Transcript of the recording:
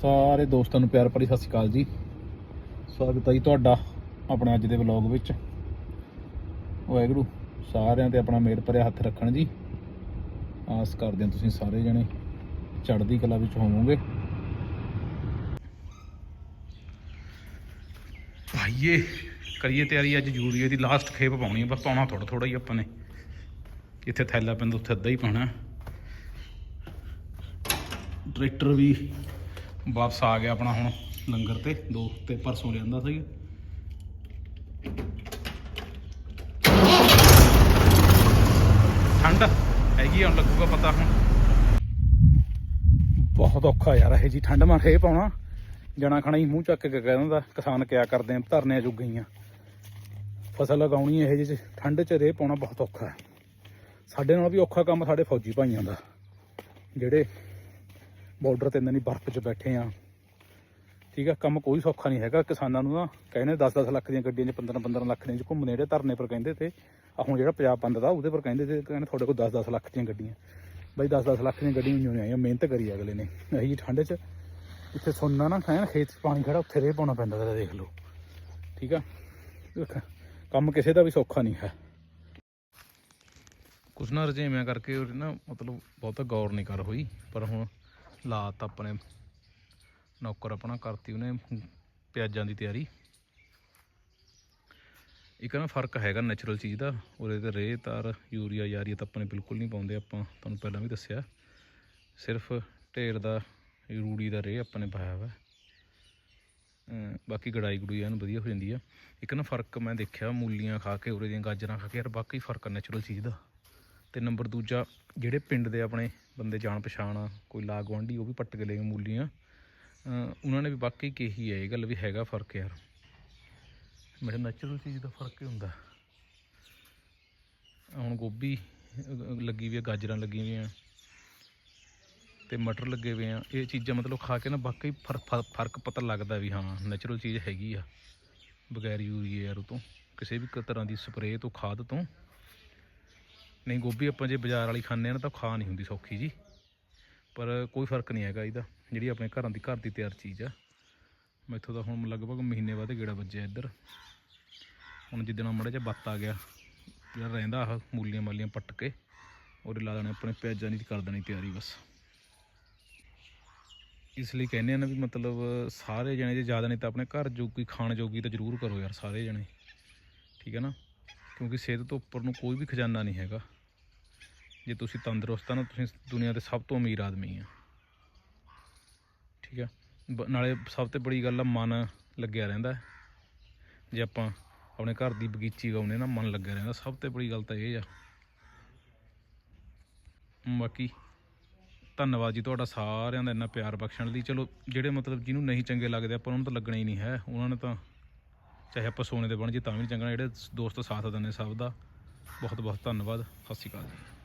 ਸਾਰੇ ਦੋਸਤਾਂ ਨੂੰ ਪਿਆਰ ਭਰੀ ਸਤਿ ਸ਼੍ਰੀ ਅਕਾਲ ਜੀ। ਸਵਾਗਤ ਹੈ ਜੀ ਤੁਹਾਡਾ ਆਪਣੇ ਅੱਜ ਦੇ ਵਲੌਗ ਵਿੱਚ। ਵਾਹਿਗੁਰੂ ਸਾਰਿਆਂ ਤੇ ਆਪਣਾ ਮੇਰ ਭਰਿਆ ਹੱਥ ਰੱਖਣ ਜੀ। ਆਸ ਕਰਦੇ ਹਾਂ ਤੁਸੀਂ ਸਾਰੇ ਜਣੇ ਚੜ੍ਹਦੀ ਕਲਾ ਵਿੱਚ ਹੋਵੋਗੇ। ਭਾਈਏ ਕਰੀਏ ਤਿਆਰੀ ਅੱਜ ਯੂਰੀਏ ਦੀ ਲਾਸਟ ਖੇਪ ਪਾਉਣੀ ਹੈ ਬਸ ਪਾਉਣਾ ਥੋੜਾ ਥੋੜਾ ਹੀ ਆਪਾਂ ਨੇ। ਜਿੱਥੇ ਥੈਲਾ ਪੈਂਦਾ ਉੱਥੇ ਅੱਧਾ ਹੀ ਪਾਉਣਾ। ਟਰੈਕਟਰ ਵੀ ਵਾਪਸ ਆ ਗਿਆ ਆਪਣਾ ਹੁਣ ਲੰਗਰ ਤੇ, ਦੋ ਤੇ ਪਰਸੋਂ ਲਿਆਂਦਾ ਸੀ। ਠੰਡ ਹੈਗੀ ਹੁਣ ਲੱਗੂਗਾ ਪਤਾ ਹੁਣ। ਬਹੁਤ ਔਖਾ ਯਾਰ ਇਹ ਜੀ, ਠੰਡ ਮਾਰ ਇਹ ਪਾਉਣਾ। ਜਣਾ ਖਣਾ ਹੀ ਮੂੰਹ ਚੱਕ ਕੇ ਕਹਿ ਦਿੰਦਾ, ਕਿਸਾਨ ਕਿਆ ਕਰਦੇ ਆ, ਧਰਨਿਆਂ ਜੁਗ ਗਈਆਂ ਫਸਲ ਲਗਾਉਣੀ ਇਹ ਜੀ ਠੰਡ ਚ ਰੇ ਪਾਉਣਾ ਬਹੁਤ ਔਖਾ। ਹੈ ਸਾਡੇ ਨਾਲ ਵੀ ਔਖਾ ਕੰਮ ਸਾਡੇ ਫੌਜੀ ਭਾਈਆਂ ਦਾ, ਜਿਹੜੇ ਬਾਰਡਰ ਤੇ ਨਹੀਂ ਬਰਫ਼ 'ਚ ਬੈਠੇ ਆ। ਠੀਕ ਆ, ਕੰਮ ਕੋਈ ਸੌਖਾ ਨਹੀਂ ਹੈਗਾ ਕਿਸਾਨਾਂ ਨੂੰ ਨਾ। ਕਹਿੰਦੇ 10-10 ਲੱਖ ਦੀਆਂ ਗੱਡੀਆਂ 'ਚ 15-15 ਲੱਖ ਦੀਆਂ 'ਚ ਘੁੰਮਦੇ ਜਿਹੜੇ ਧਰਨੇ ਪਰ ਕਹਿੰਦੇ ਤੇ। ਆ ਹੁਣ ਜਿਹੜਾ ਪੰਜਾਬ ਬੰਦ ਦਾ, ਉਹਦੇ ਪਰ ਕਹਿੰਦੇ ਤੇ ਕਹਿੰਦੇ ਤੁਹਾਡੇ ਕੋਲ 10-10 ਲੱਖ ਦੀਆਂ ਗੱਡੀਆਂ। ਬਈ 10-10 ਲੱਖ ਦੀਆਂ ਗੱਡੀਆਂ ਨਹੀਂ ਆਈਆਂ, ਮਿਹਨਤ ਕਰੀ ਅਗਲੇ ਨੇ। ਇਹੀ ਜੀ ਠੰਡ 'ਚ ਇੱਥੇ ਸੁਣਨਾ ਨਾ ਖਾਣ ਖੇਤ 'ਚ ਪਾਣੀ ਖੜਾ, ਉੱਥੇ ਰੇ ਪਾਉਣਾ ਪੈਂਦਾ ਤੇ ਦੇਖ ਲਓ। ਠੀਕ ਆ? ਕੰਮ ਕਿਸੇ ਦਾ ਵੀ ਸੌਖਾ ਨਹੀਂ ਹੈ। ਕੁਛ ਨਾ ਰਜੇਵੇਂ ਕਰਕੇ ਉਹ ਨਾ ਮਤਲਬ ਬਹੁਤਾ ਗੌਰ ਨਹੀਂ ਕਰ ਹੋਈ, ਪਰ ਹੁਣ ਲਾਤ ਆਪਣੇ। ਨੌਕਰ ਆਪਣਾ ਕਰਤੀ ਉਹਨੇ, ਪਿਆਜ਼ਾਂ ਦੀ ਤਿਆਰੀ। ਇੱਕ ਨਾ ਫ਼ਰਕ ਹੈਗਾ ਨੈਚੁਰਲ ਚੀਜ਼ ਦਾ ਉਹਦੇ ਤੇ ਰੇਹ, ਤਾਰ, ਯੂਰੀਆ, ਯਾਰੀਆ ਤਾਂ ਆਪਣੇ ਬਿਲਕੁਲ ਨਹੀਂ ਪਾਉਂਦੇ, ਆਪਾਂ ਤੁਹਾਨੂੰ ਪਹਿਲਾਂ ਵੀ ਦੱਸਿਆ। ਸਿਰਫ ਢੇਰ ਦਾ, ਰੂੜੀ ਦਾ ਰੇਹ ਆਪਾਂ ਨੇ ਪਾਇਆ ਵਾ। ਬਾਕੀ ਗੜਾਈ ਗੜੂਈ ਐਨ ਵਧੀਆ ਹੋ ਜਾਂਦੀ ਆ। ਇੱਕ ਨਾ ਫ਼ਰਕ ਮੈਂ ਦੇਖਿਆ, ਮੂਲੀਆਂ ਖਾ ਕੇ, ਉਰੇ ਦੀਆਂ ਗਾਜਰਾਂ ਖਾ ਕੇ, ਯਾਰ ਬਾਕੀ ਫ਼ਰਕ ਆ ਨੈਚੁਰਲ ਚੀਜ਼ ਦਾ। ਤੇ ਨੰਬਰ ਦੂਜਾ, ਜਿਹੜੇ ਪਿੰਡ ਦੇ ਆਪਣੇ ਬੰਦੇ ਜਾਣ ਪਛਾਣ ਆ, ਕੋਈ ਲਾਗ ਗੁਆਂਢੀ ਉਹ ਵੀ ਪੱਟ ਕੇ ਲੈ ਗਏ ਮੂਲੀਆਂ। ਉਹਨਾਂ ਨੇ ਵੀ ਵਾਕਈ ਕਹੀ ਹੈ ਇਹ ਗੱਲ ਵੀ ਹੈਗਾ ਫ਼ਰਕ ਯਾਰ। ਮੇਰੇ ਨੈਚੁਰਲ ਚੀਜ਼ ਦਾ ਫ਼ਰਕ ਹੀ ਹੁੰਦਾ। ਹੁਣ ਗੋਭੀ ਲੱਗੀ ਵੀ ਆ, ਗਾਜਰਾਂ ਲੱਗੀਆਂ ਹੋਈਆਂ ਤੇ ਮਟਰ ਲੱਗੇ ਹੋਏ ਆ। ਇਹ ਚੀਜ਼ਾਂ ਮਤਲਬ ਖਾ ਕੇ ਨਾ ਵਾਕਈ ਫਰ- ਫ਼ਰਕ ਪਤਾ ਲੱਗਦਾ ਵੀ ਹਾਂ ਨੈਚੁਰਲ ਚੀਜ਼ ਹੈਗੀ ਆ। ਬਗੈਰ ਯੂਰੀਏ ਯਾਰ ਉਹ ਤੋਂ, ਕਿਸੇ ਵੀ ਤਰ੍ਹਾਂ ਦੀ ਸਪਰੇਅ ਤੋਂ, ਖਾਦ ਤੋਂ। ਨਹੀਂ, ਗੋਭੀ ਆਪਾਂ ਜੇ ਬਾਜ਼ਾਰ ਵਾਲੀ ਖਾਂਦੇ ਆ ਨਾ ਤਾਂ ਖਾ ਨਹੀਂ ਹੁੰਦੀ ਸੌਖੀ ਜੀ। ਪਰ ਕੋਈ ਫ਼ਰਕ ਨਹੀਂ ਹੈਗਾ ਇਹਦਾ, ਜਿਹੜੀ ਆਪਣੇ ਘਰਾਂ ਦੀ, ਘਰ ਦੀ ਤਿਆਰ ਚੀਜ਼ ਆ। ਮੈਥੋਂ ਤਾਂ ਹੁਣ ਲਗਭਗ ਮਹੀਨੇ ਬਾਅਦ ਗੇੜਾ ਵੱਜਿਆ ਇੱਧਰ। ਹੁਣ ਜਿੱਦਣ ਮੜੇ ਜਿਹਾ ਬੱਤ ਆ ਗਿਆ, ਜਿਹੜਾ ਰਹਿੰਦਾ ਆਹ ਮੂਲੀਆਂ ਮਾਲੀਆਂ ਪੱਟ ਕੇ, ਉਹਦੇ ਲਾ ਦੇਣੇ ਆਪਣੇ ਪਿਆਜ਼ਾਂ ਦੀ, ਕਰ ਦੇਣੀ ਤਿਆਰੀ ਬਸ। ਇਸ ਲਈ ਕਹਿੰਦੇ ਆ ਨਾ ਵੀ ਮਤਲਬ ਸਾਰੇ ਜਣੇ ਜੇ ਜ਼ਿਆਦਾ ਨਹੀਂ ਤਾਂ ਆਪਣੇ ਘਰ ਜੋਗੀ, ਖਾਣ ਜੋਗੀ ਤਾਂ ਜ਼ਰੂਰ ਕਰੋ ਯਾਰ, ਸਾਰੇ ਜਣੇ। ਠੀਕ ਹੈ ਨਾ? ਕਿਉਂਕਿ ਸਿਹਤ ਤੋਂ ਉੱਪਰ ਨੂੰ ਕੋਈ ਵੀ ਖਜ਼ਾਨਾ ਨਹੀਂ ਹੈਗਾ। ਜੇ ਤੁਸੀਂ ਤੰਦਰੁਸਤ ਆ ਨਾ, ਤੁਸੀਂ ਦੁਨੀਆ ਦੇ ਸਭ ਤੋਂ ਅਮੀਰ ਆਦਮੀ ਆ। ਠੀਕ ਆ? ਬ- ਨਾਲੇ ਸਭ ਤੋਂ ਬੜੀ ਗੱਲ ਆ, ਮਨ ਲੱਗਿਆ ਰਹਿੰਦਾ। ਜੇ ਆਪਾਂ ਆਪਣੇ ਘਰ ਦੀ ਬਗੀਚੀ ਗਾਉਨੇ ਨਾ, ਮਨ ਲੱਗਿਆ ਰਹਿੰਦਾ। ਸਭ ਤੋਂ ਬੜੀ ਗੱਲ ਤਾਂ ਇਹ ਆ। ਬਾਕੀ ਧੰਨਵਾਦ ਜੀ ਤੁਹਾਡਾ ਸਾਰਿਆਂ ਦਾ ਇੰਨਾ ਪਿਆਰ ਬਖਸ਼ਣ ਲਈ। ਚਲੋ, ਜਿਹੜੇ ਮਤਲਬ ਜਿਹਨੂੰ ਨਹੀਂ ਚੰਗੇ ਲੱਗਦੇ, ਆਪਾਂ ਉਹਨਾਂ ਨੂੰ ਤਾਂ ਲੱਗਣਾ ਹੀ ਨਹੀਂ ਹੈ। ਉਹਨਾਂ ਨੇ ਤਾਂ ਚਾਹੇ ਆਪਾਂ ਸੋਨੇ ਦੇ ਬਣ ਜੀ ਤਾਂ ਵੀ ਨਹੀਂ ਚੰਗਾ। ਜਿਹੜੇ ਦੋਸਤ ਸਾਥ ਦਿੰਦੇ ਸਭ ਦਾ ਬਹੁਤ ਬਹੁਤ ਧੰਨਵਾਦ। ਸਤਿ ਸ਼੍ਰੀ ਅਕਾਲ ਜੀ।